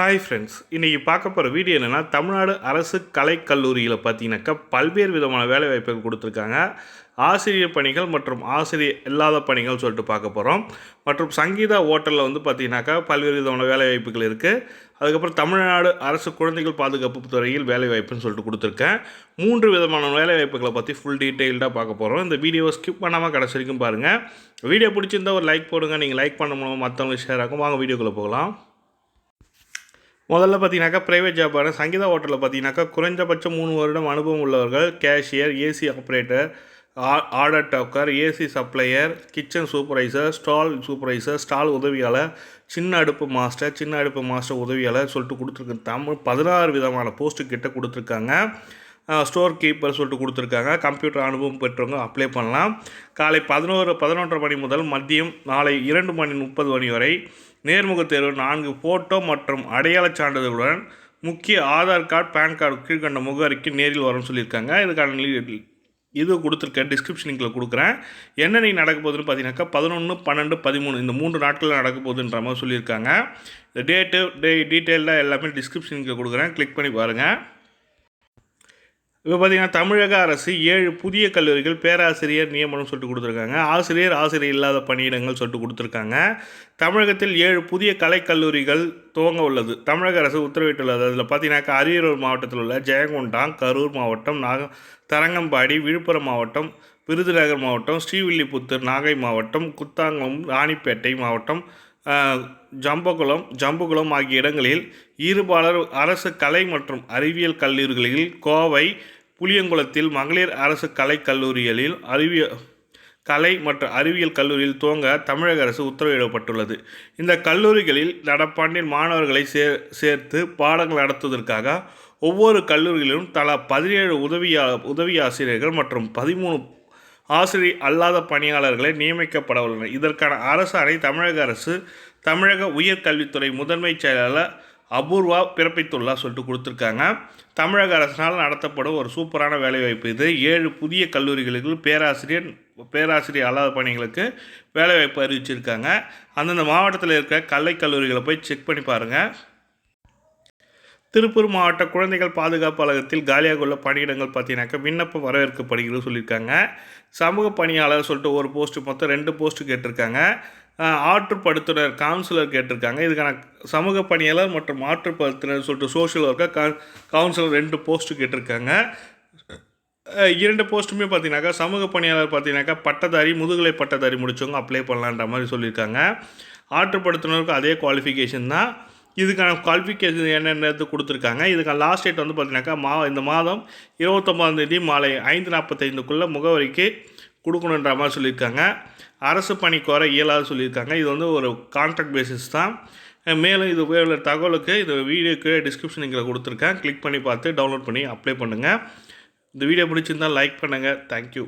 Hi friends இன்றைக்கி பார்க்க போகிற வீடியோ என்னென்னா தமிழ்நாடு அரசு கலைக்கல்லூரியில் பார்த்தீங்கன்னாக்கா பல்வேறு விதமான வேலைவாய்ப்புகள் கொடுத்துருக்காங்க. ஆசிரியர் பணிகள் மற்றும் ஆசிரியர் இல்லாத பணிகள் சொல்லிட்டு பார்க்க போகிறோம் மற்றும் சங்கீதா ஓட்டலில் வந்து பார்த்தீங்கன்னாக்கா பல்வேறு விதமான வேலைவாய்ப்புகள் இருக்குது அதுக்கப்புறம் தமிழ்நாடு அரசு குழந்தைகள் பாதுகாப்பு துறையில் வேலைவாய்ப்புன்னு சொல்லிட்டு கொடுத்துருக்கேன். மூன்று விதமான வேலைவாய்ப்புகளை பற்றி ஃபுல் டீட்டெயில்டாக பார்க்க போகிறோம் இந்த வீடியோவை ஸ்கிப் பண்ணாமல் கடைசி வரைக்கும் பாருங்கள் வீடியோ பிடிச்சிருந்தா ஒரு லைக் போடுங்க. நீங்கள் லைக் பண்ண மூலமாக மற்றவங்களுக்கு ஷேர் ஆகும். வாங்க வீடியோக்குள்ளே போகலாம். முதல்ல பார்த்தீங்கன்னாக்கா ப்ரைவேட் ஜாப்பான சங்கீதா ஹோட்டலில் பார்த்தீங்கன்னாக்கா குறைஞ்சபட்சம் மூணு வருடம் அனுபவம் உள்ளவர்கள் cashier AC operator order taker AC supplier kitchen supervisor stall supervisor stall உதவியாளர் சின்ன அடுப்பு மாஸ்டர் சின்ன அடுப்பு மாஸ்டர் உதவியாளர் சொல்லிட்டு கொடுத்துருக்கு தமிழ் பதினாறு விதமான போஸ்ட்டு கிட்ட கொடுத்துருக்காங்க. ஸ்டோர் கீப்பர் சொல்லிட்டு கொடுத்துருக்காங்க. கம்ப்யூட்டர் அனுபவம் பெற்றவங்க அப்ளை பண்ணலாம். காலை பதினோரு பதினொன்றரை மணி முதல் மதியம் நாளை இரண்டு மணி முப்பது மணி வரை நேர்முகத் தேர்வு நான்கு ஃபோட்டோ மற்றும் அடையாளச் சான்றிதழுடன் முக்கிய ஆதார் கார்டு பேன் கார்டு கீழ்கண்ட முகவரிக்கு நேரில் வரும்னு சொல்லியிருக்காங்க. இதுக்கான இது கொடுத்துருக்கேன் டிஸ்கிரிப்ஷன் கொடுக்குறேன். என்ன நீங்கள் நடக்க போகுதுன்னு பார்த்தீங்கன்னாக்கா பதினொன்று பன்னெண்டு பதிமூணு இந்த மூன்று நாட்களில் நடக்க போகுதுன்ற மாதிரி சொல்லியிருக்காங்க. இந்த டேட்டு டே டீட்டெயிலாக எல்லாமே டிஸ்கிரிப்ஷனுக்கு கொடுக்குறேன். கிளிக் பண்ணி பாருங்கள் இப்போ பார்த்தீங்கன்னா தமிழக அரசு ஏழு புதிய கல்லூரிகள் பேராசிரியர் நியமனம் சொல்லிட்டு கொடுத்துருக்காங்க. ஆசிரியர் ஆசிரியர் இல்லாத பணியிடங்கள் சொல்லிட்டு கொடுத்துருக்காங்க. தமிழகத்தில் ஏழு புதிய கலைக்கல்லூரிகள் துவங்க உள்ளது. தமிழக அரசு உத்தரவிட்டுள்ளது. அதில் பார்த்தீங்கன்னாக்கா அரியலூர் மாவட்டத்தில் உள்ள ஜெயங்கொண்டான் கரூர் மாவட்டம் நாக தரங்கம்பாடி விழுப்புரம் மாவட்டம் விருதுநகர் மாவட்டம் ஸ்ரீவில்லிபுத்தூர் நாகை மாவட்டம் குத்தாங்கம் ராணிப்பேட்டை மாவட்டம் ஜம்பகுளம் ஜம்புகுளம் ஆகிய இடங்களில் ஈறுபாளர் அரசு கலை மற்றும் அறிவியல் கல்லூரிகளில் கோவை புளியங்குளத்தில் மகளிர் அரசு கலை கல்லூரிகளில் அறிவிய கலை மற்றும் அறிவியல் கல்லூரியில் துவங்க தமிழக அரசு உத்தரவிடப்பட்டுள்ளது. இந்த கல்லூரிகளில் நடப்பாண்டில் மாணவர்களை சே சேர்த்து பாடங்கள் நடத்துவதற்காக ஒவ்வொரு கல்லூரிகளிலும் தலா பதினேழு உதவியா உதவி ஆசிரியர்கள் மற்றும் பதிமூணு ஆசிரியர் அல்லாத பணியாளர்களை நியமிக்கப்பட உள்ளனர் இதற்கான அரசாணை தமிழக அரசு தமிழக உயர்கல்வித்துறை முதன்மை செயலாளர் அபூர்வா பிறப்பித்துள்ளா சொல்லிட்டு கொடுத்துருக்காங்க. தமிழக அரசினால் நடத்தப்படும் ஒரு சூப்பரான வேலைவாய்ப்பு இது. ஏழு புதிய கல்லூரிகளுக்கு பேராசிரியர் பேராசிரியர் அல்லாத பணிகளுக்கு வேலைவாய்ப்பு அறிவிச்சிருக்காங்க. அந்தந்த மாவட்டத்தில் இருக்கிற கலை கல்லூரிகளை போய் செக் பண்ணி பாருங்கள் திருப்பூர் மாவட்ட குழந்தைகள் பாதுகாப்பு அலகத்தில் காலியாக உள்ள பணியிடங்கள் பார்த்தீங்கன்னாக்கா விண்ணப்பம் வரவேற்கப்படுகிறது சொல்லியிருக்காங்க. சமூக பணியாளர் சொல்லிட்டு ஒரு போஸ்ட்டு மொத்தம் ரெண்டு போஸ்ட்டு கேட்டிருக்காங்க. ஆற்றுப்படுத்துனர் கவுன்சிலர் கேட்டிருக்காங்க. இதுக்கான சமூக பணியாளர் மற்றும் ஆற்றுப்படுத்துனர் சொல்லிட்டு சோஷியல் ஒர்க்கர் கவுன்சிலர் ரெண்டு போஸ்ட்டு கேட்டிருக்காங்க. இரண்டு போஸ்ட்டுமே பார்த்தீங்கன்னாக்கா சமூக பணியாளர் பார்த்தீங்கன்னாக்கா பட்டதாரி முதுகலை பட்டதாரி முடித்தவங்க அப்ளை பண்ணலான்ற மாதிரி சொல்லியிருக்காங்க. ஆற்றுப்படுத்துனருக்கு அதே குவாலிஃபிகேஷன் தான். இதுக்கான குவாலிஃபிகேஷன் என்னென்னது கொடுத்துருக்காங்க? இதுக்கான லாஸ்ட் டேட் வந்து பார்த்தீங்கன்னாக்கா மா இந்த மாதம் இருபத்தொம்பதாந்தேதி மாலை ஐந்து நாற்பத்தைந்துக்குள்ளே முகவரிக்கு கொடுக்கணுன்ற மாதிரி சொல்லியிருக்காங்க. அரசு பணி கோர இயலாது சொல்லியிருக்காங்க. இது வந்து ஒரு கான்ட்ராக்ட் பேசிஸ் தான். மேலும் இது உள்ள தகவலுக்கு இந்த வீடியோக்கு டிஸ்கிரிப்ஷன் இங்கே கொடுத்துருக்கேன். கிளிக் பண்ணி பார்த்து டவுன்லோட் பண்ணி அப்ளை பண்ணுங்கள் இந்த வீடியோ பிடிச்சிருந்தால் லைக் பண்ணுங்கள் தேங்க்யூ